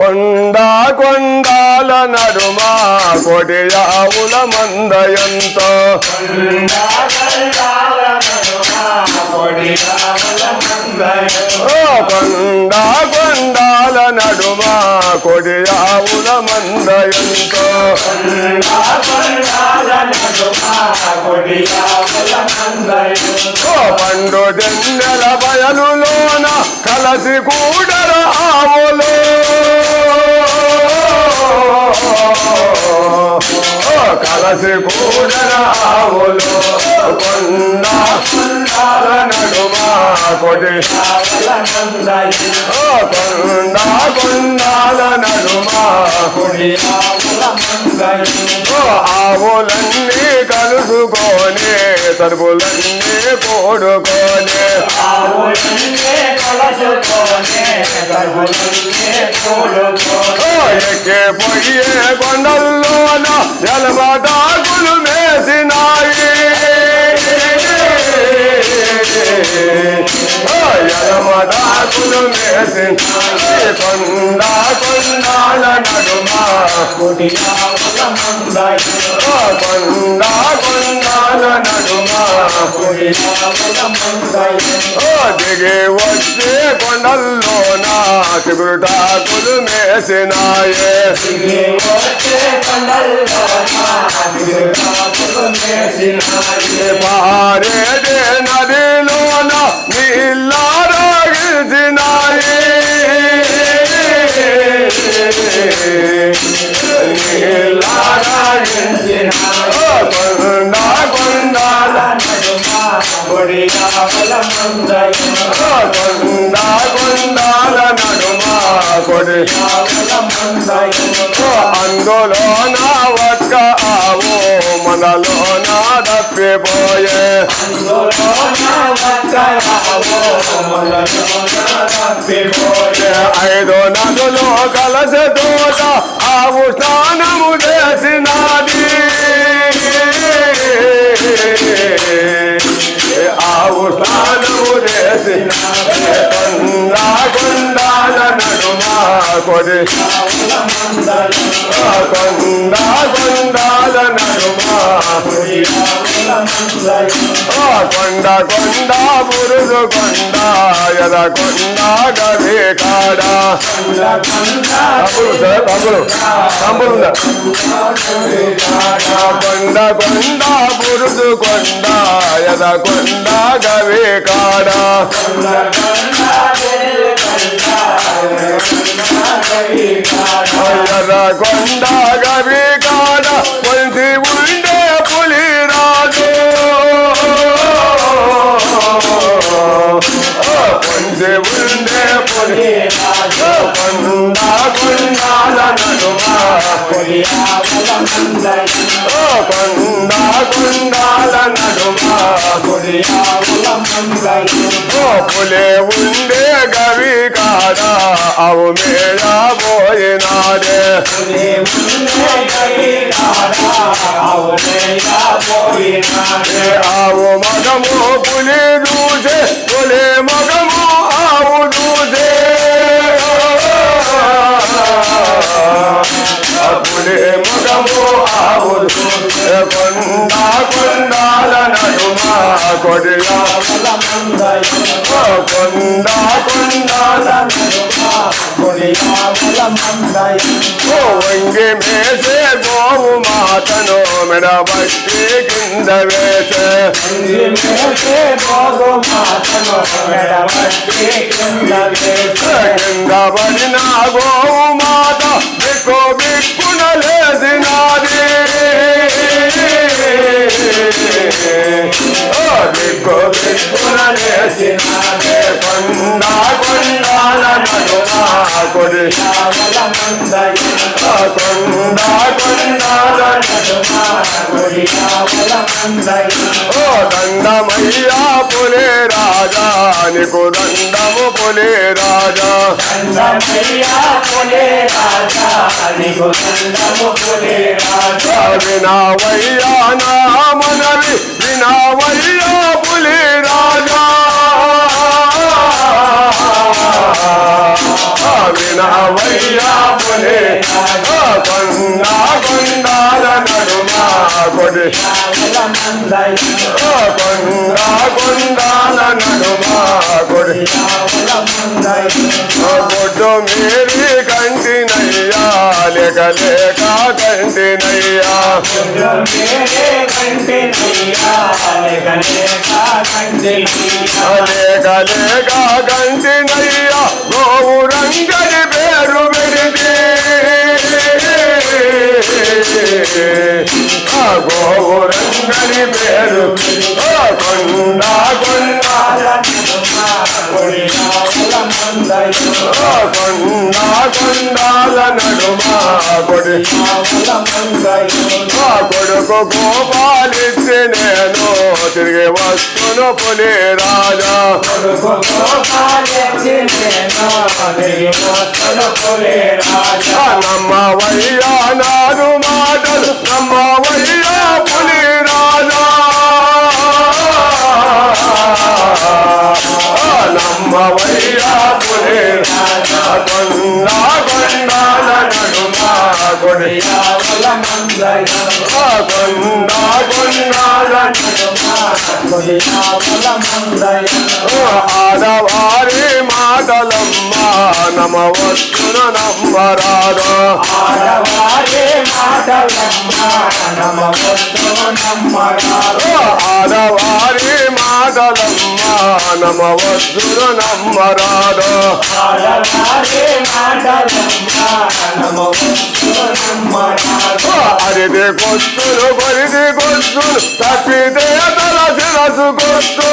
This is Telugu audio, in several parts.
కొండ కొండాల నడుమ కొడియావుల మందయంతో. కొండ కొండాల నడుమ కొడియావుల మందయంతో. పండు దెన్నెల బయలులోన కలసి కూడర ఆవులు. కలసి కూడర ఆవులు కొండా కొండాల నడుమ కొడి ఓ కొండా కొండాల నడుమ ఓ ఆవులన్నీ కలుసుకొని తరుపులన్నీ కూడుకొని ఎక్కే పొయ్యే కొండల్లోన ఎలమటాకులు మేసినాయి. ఓ ఎలమటాకులు మేసినాయి కొండ కొండాల నడుమ ఓ కొండ కొండాల నడుమ ఓ దిగి వచ్చే కొండల్లోన చిగురుటాకులు మేసినాయే పారేదే నదిలోన నీళ్ళారాగినాయి కొండ కొండాల కొండ కొడి అందులో నా ఒక్క ఆవో మనలో నా పోయే. ఐదు నదులు కలస తోట ఆవు స్నానము చేసినది. ఆవు స్నానము చేసి కొండ కొండాల నడుమ కొడి కొండ కొండ కొండ కొండ బురుదు కొండ ఎద కొండ గవి కాడ. తమ్ముడు సార్ తమ్ముడు తమ్ముడు ఉందా? కొండ కొండ బురుదు కొండ ఎద కొండ గవి కాడ. ఎద కొండ గవి ఓ ఉండే గవి కాడ అవు మేళ పోయినాడే. ఆవు మగము పులి దూసే పులి మగము ఆవు దూసే పులి మగము ఆవు దూసే కొండ కొండాల నడుమ కొండ వంగి మేసే గోవు మాతను మెడబట్టి కింద వేసే కింద పడిన గోవు ఓ బిక్కు బిక్కున కొండ కొడి కొండ ఓ దండమయ్యా పులే రాజా నీకు దండము పులే రాజా. వినావయ్యా నా మనవి వినావయ్యా పులే రాజా. వినావయ్యా వయ్యా పులి ఓ కొండాల నడుమ కొడి ఓ కొండాల నడుమ కొడి ఓ బొడ్డు కంటినయ్యా లేక లేక కంటినయ్యా. లేక లేక కంటినయ్యా గోవు రంగ ఆ గోవు రంగని పేరు కొండ కొండ కొండ కొండాల నడుమ కొడి కొడుకు గోపాలిచ్చి నేను తిరిగి వస్తును పులి రాజా నమ్మ వయ్యా నాడు మాటలు నమ్మ వయ్యా పులి రాజా నమ్మ వయ్యా ఆడవారి మాటలమ్మ నమవచ్చును నమ్మరాదు ఆడవారే మాటలమ్మ నమవద్దు నమ్మరాలు ఆడవారి మాటలమ్మ నమవచ్చును నమ్మరాదు. ఆడవారి మాటలమ్మ నమవద్దు నమ్మరాలు ఓ అరిది కొచ్చును పరిది కొచ్చును తప్పితే తల శిరసు కొచ్చు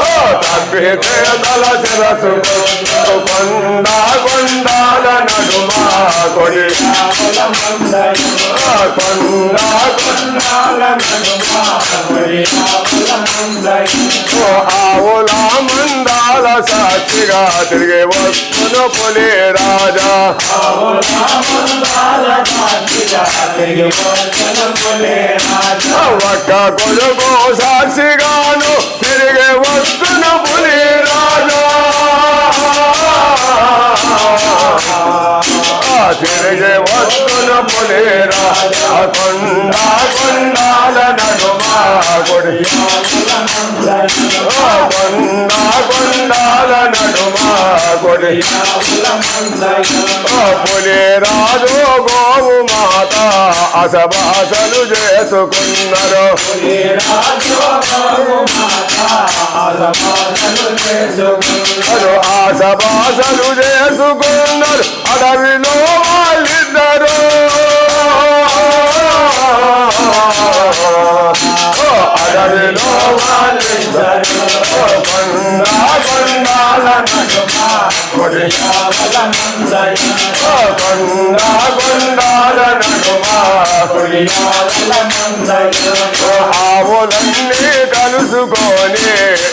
ఓ తప్పితే తల శిరసు కొండ కొండాల నడుమా కొడి కొండ ఆ కొండ కొండ ఓ ఆవుల మందాల సాక్షిగా తిరిగి వస్తును పులి రాజా ఆ ఒక్క కొడుకు సాక్షిగాను తిరిగి వస్తును పులి రాజా తిరిగే వస్తులు పులి రాజా కొండ కొండాల నడుమ కొడి. కొండ కొండాల కొడి పులి రాజు గోవు మాత అసభాసలు చేసుకున్నారు. అను ఆసభాసలు చేసుకున్నారు. అడవిలో వాళ్ళిద్దరు. అడవిలో వాళ్ళిద్దరు ఓ కొండ కొండాల నడుమ ఆవులన్నీ కలుసుకొని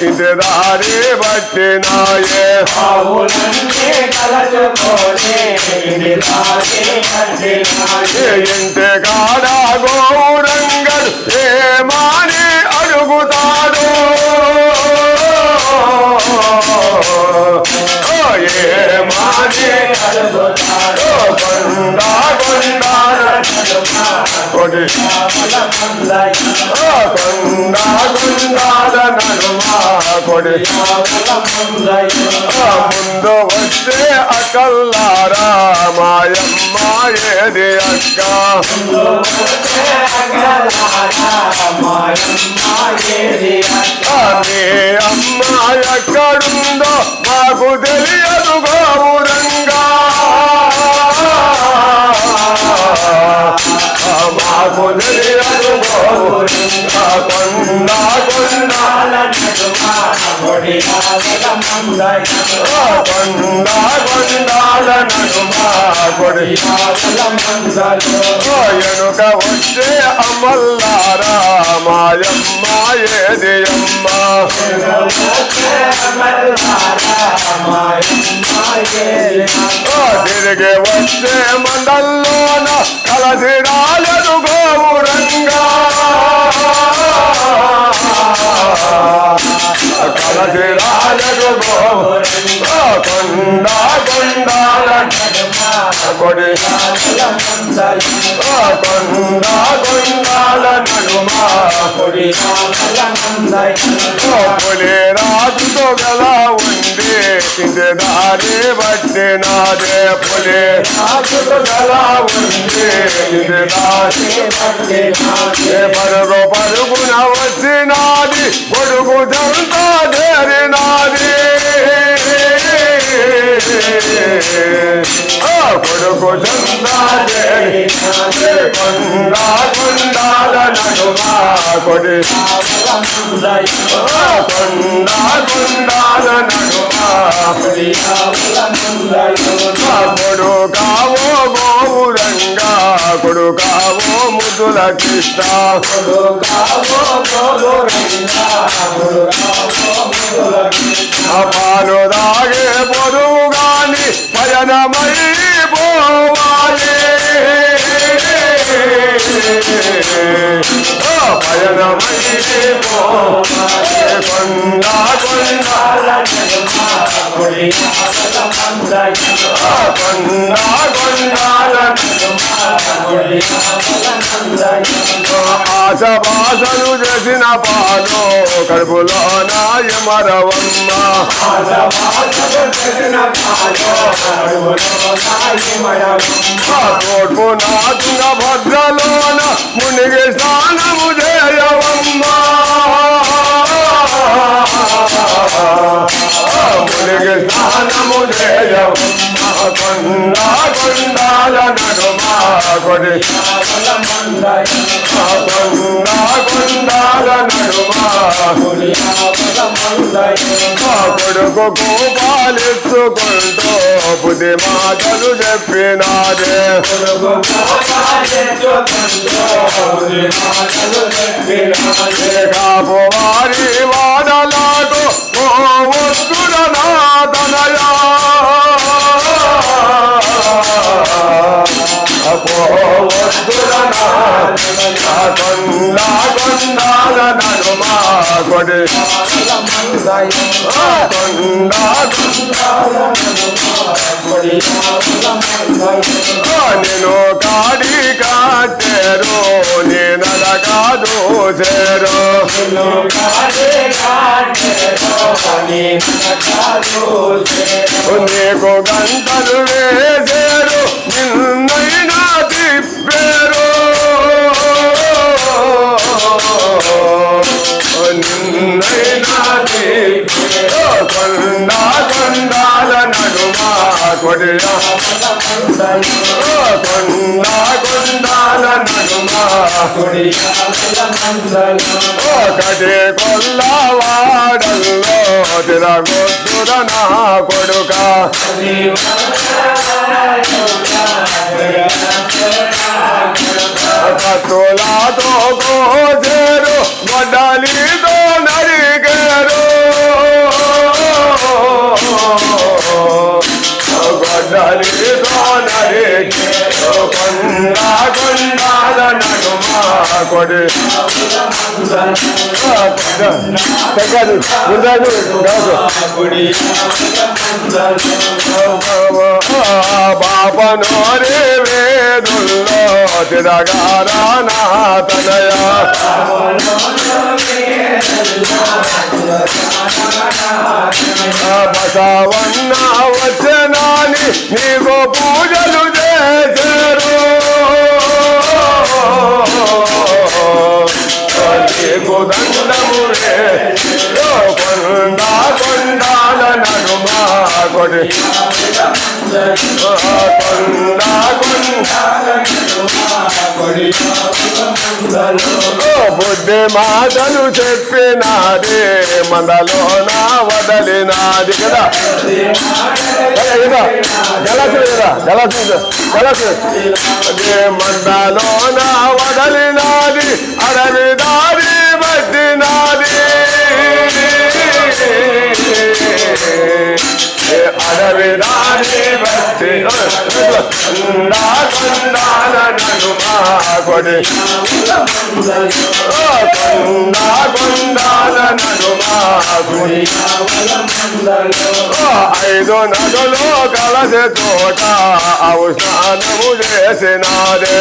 ఇంటి దారి బట్టినాయే ఏ ఇంటి కాడ ఏ కొండ కొడి కొండాల నడుమ కొడి. ముందు వస్తే అకల్లారా మాయమ్మ. ఏది అక్క. ఆ మీ అమ్మ ఎక్కడుందో నాకు తెలియదు గౌరంగా. మాకు తెలియదు గౌరంగా. కొండ కొండాల ఆ కొండ కొండాల ఎనుక వచ్చే అమ్మల్లారా మాయమ్మ ఏది అమ్మ? తిరిగి వచ్చే మండల్లోన కలసి రాలేదు గోవురంగా. కొడి కొండ కొండాల నడుమా పులి రాజుతో గల ఉండి కింది దారి బట్టి నాదే పులి రాజుతో గల ఉండి కింది దారి ఏ పరుగు పరుగున వచ్చినాది కొడుకు జంతాది చేరినాది కొడుకు జంతా చేరి కొండ నడుమా కొడి. ఆ కొండ కొండాల కొడుకావో కొడుకావో ముద్దుల కృష్ణ. పాలు దాగే పొరుగు గాని పయనమై పోవాలి. ఆ పయనమై కొండ కొండ ఆశ భాషలు చేసిన పాలు కడుపులో నాయ మరవమ్మ తోడ్పు నాటుంగ భద్రలో మునిగి స్నానము చేయవమ్మ మునిగి స్నానము చేయవమ్మ కొండాల నడుమా కొడి కొండాల నడుమా కొడుకు బుద్ధి మాటలు చెప్పినాడే కాపు వారి వాడలాకు పోవద్దున నాదనయా పోవద్దున నాదనయా కొండ కొండాల నడుమా కొడి ఆ నేను కాడి కాటేరు నేను కాదు చేరో. నీకు గంటలు వేసేరు నిన్నైనా తిప్పేరు నిన్నైనా తిప్పేరు కొండ కొండాల నడుమా కొడియా కొండా కొండా ఒకటి కొల్లవాడల్లో తిరగొద్దుర నా కొడుక. కత్తులాతో కోసేరు గొడ్డలితో నరిగారు. గొడ్డలితో నరిగారు కొండ కొండాల నడుమా కొడి తెగదు ఉండదు బాపను రే వేదుల్లో తిరగారా నా తనయ. బసవన్న వచ్చనాని నీకు పూజలు చేశారు. నీకు దండము కొండ కొండాల నడుమా కొడి కొండ కొండ. బుద్ధి మాటలు చెప్పినాదే మనలో నా వదలినాది కదా. గలసు కదా గలసు గలసు అదే మందలో నా వదలినాది అడవి దారి బట్టినాది అడవి దారి బట్టి కొండ కొండాల ఐదు నదులు కలసి తోట అవు స్నానము చేసినాదే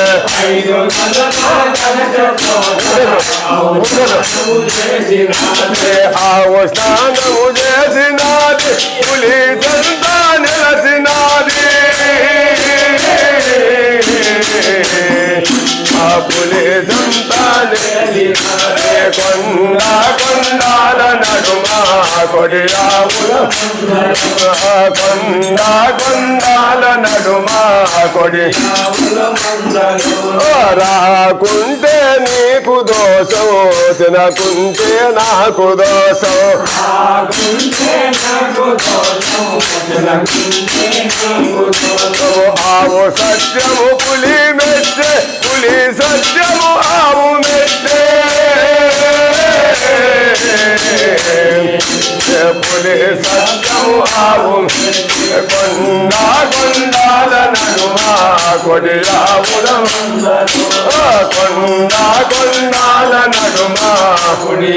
ఆవు స్నానము చేసినాది పులి దంతా నిలసినాది. ఆ పులి దంతా నిలినాది కొండ కొండాల నడుమా కొడి ఆవుల కొండ కొండాల నడుమా కొడి రాకుంటే నీకు దోషం తినకుంటే నాకు దోషం ఆవు సత్యము పులి మెచ్చే పులి సత్యము ఆవు మెట్టే పులి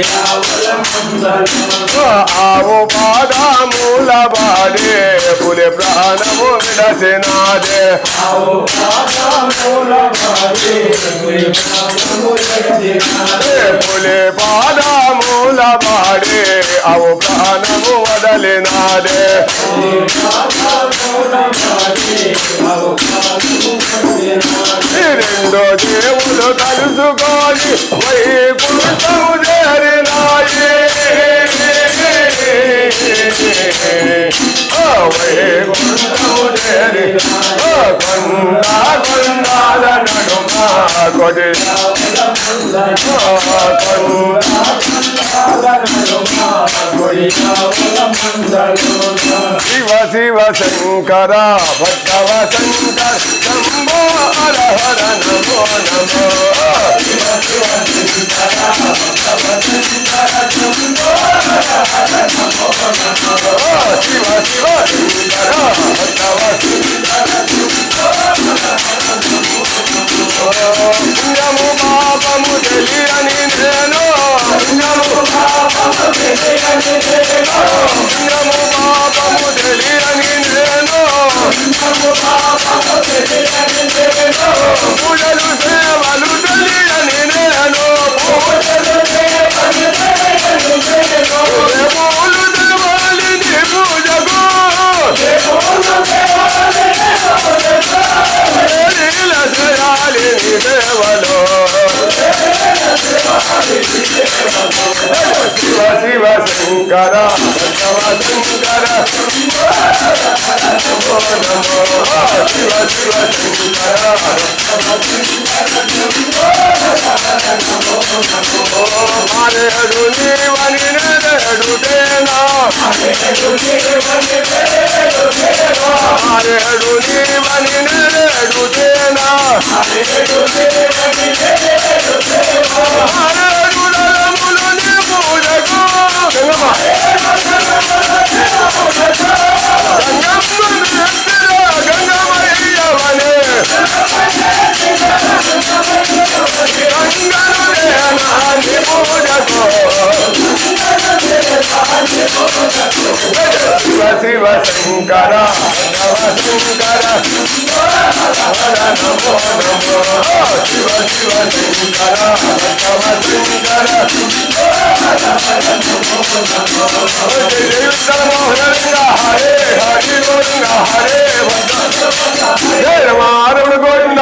బాడే పులి ప్రాణము విడసినాదే పులే పులి పాదమూల బాడే అవు ప్రాణము వదలినాదే రెండో రెండు దేవులు కలుసుకొని వైకుంఠము చేరినాయే. కొడి శివ శివ శంకర భక్తవ శంకర నమో హర హర నమో నమో. శివ శివ శంకర భక్తవ పుణ్యము పాపము తెలియని నేను పుణ్యము పుణ్యము పాపము తెలియని నేను పూజలు సేవలు తెలియని నేను పూజలు పూలు తెలవాలి నీ పూజకు శివ శంకర భగవ శంకర నమో నమో శివ శివ శంకర మారేడు నీవని నేడుటేనా మారేడు నీవని నేడుటేనా మారేడు నలములు నీ పూజకు శివ శంకర శివ శంకర నమో నమో శివ శివ శంకర శివ శంకర హరే హరి గోవింద